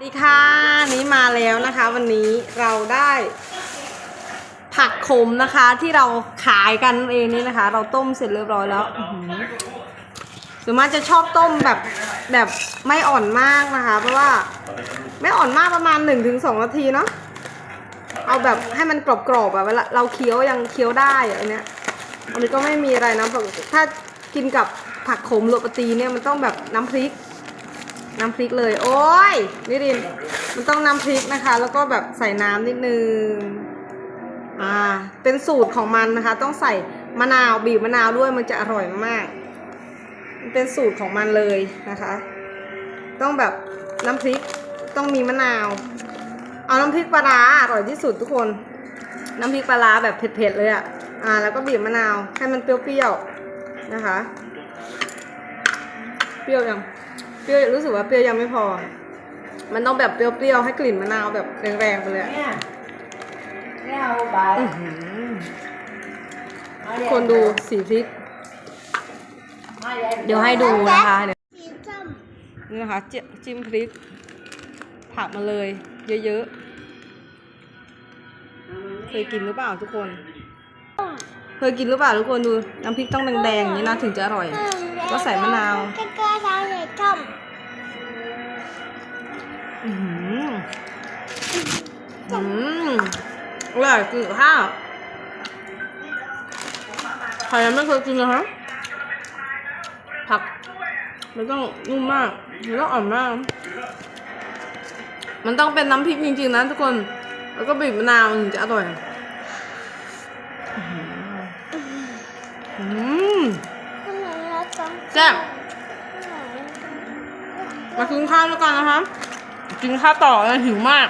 สวัสดีค่ะนี้มาแล้วนะคะ วันนี้เราได้ ผักขมนะคะที่เราขายกันเองนี่นะคะ เราต้มเสร็จเรียบร้อยแล้วส่วนมากจะชอบต้มแบบแบบไม่อ่อนมากนะคะ เพราะว่าไม่อ่อนมากประมาณ 1-2 นาทีเนาะเอาแบบให้มันกรอบๆแบบเวลาเราเคี้ยวยังเคี้ยวได้อันเนี้ยอันนี้ก็ไม่มีอะไรนะถ้ากินกับผักขมโรตีเนี่ยมันต้องแบบน้ำพริก น้ำพริกเลย โอ้ยนิริน มันต้องน้ำพริกนะคะ แล้วก็แบบใส่น้ำนิดนึง อ่า เป็นสูตรของมันนะคะ ต้องใส่มะนาวบีบมะนาวด้วยมันจะอร่อยมาก มันเป็นสูตรของมันเลยนะคะ ต้องแบบน้ำพริกต้องมีมะนาว เอาน้ำพริกปลาร้าอร่อยที่สุดทุกคน น้ำพริกปลาร้าแบบเผ็ดๆเลยอะ่ะ อ่า แล้วก็บีบมะนาวให้มันเปรี้ยวๆนะคะ เปรี้ยวยัง รี้ยวรู้สึกว่าเปรี้ยวยังไม่พอ มันต้องแบบเปรี้ยวๆให้กลิ่นมะนาวแบบแรงๆไปเลยอะเนี่ยไม่เอาใบอื้อหือทุกคนดูสีพริกเดี๋ยวให้ดูนะคะเดี๋ยวนี่นะคะเจจิ้มพริก ผักมาเลย เยอะๆ เคยกินหรือเปล่าทุกคน เคยกินหรือเปล่าทุกคนดูน้ำพริกต้องแดงๆอย่างนี้นะถึงจะอร่อย ก็ใส่มะนาว ก็เกลือทางเลยต้ม อืมอืมอร่อยกินกับข้าวใครยังไม่เคยกินนะคะผักมันต้องนุ่มมากมันต้องอ่อนมาก มันต้องเป็นน้ำพริกจริงๆนะทุกคน แล้วก็บีบมะนาวถึงจะอร่อยอืมข้างหลังเราต้มแซ่บมากินข้าวด้วยกันนะคะ กินข้าวต่อเลยหิวมาก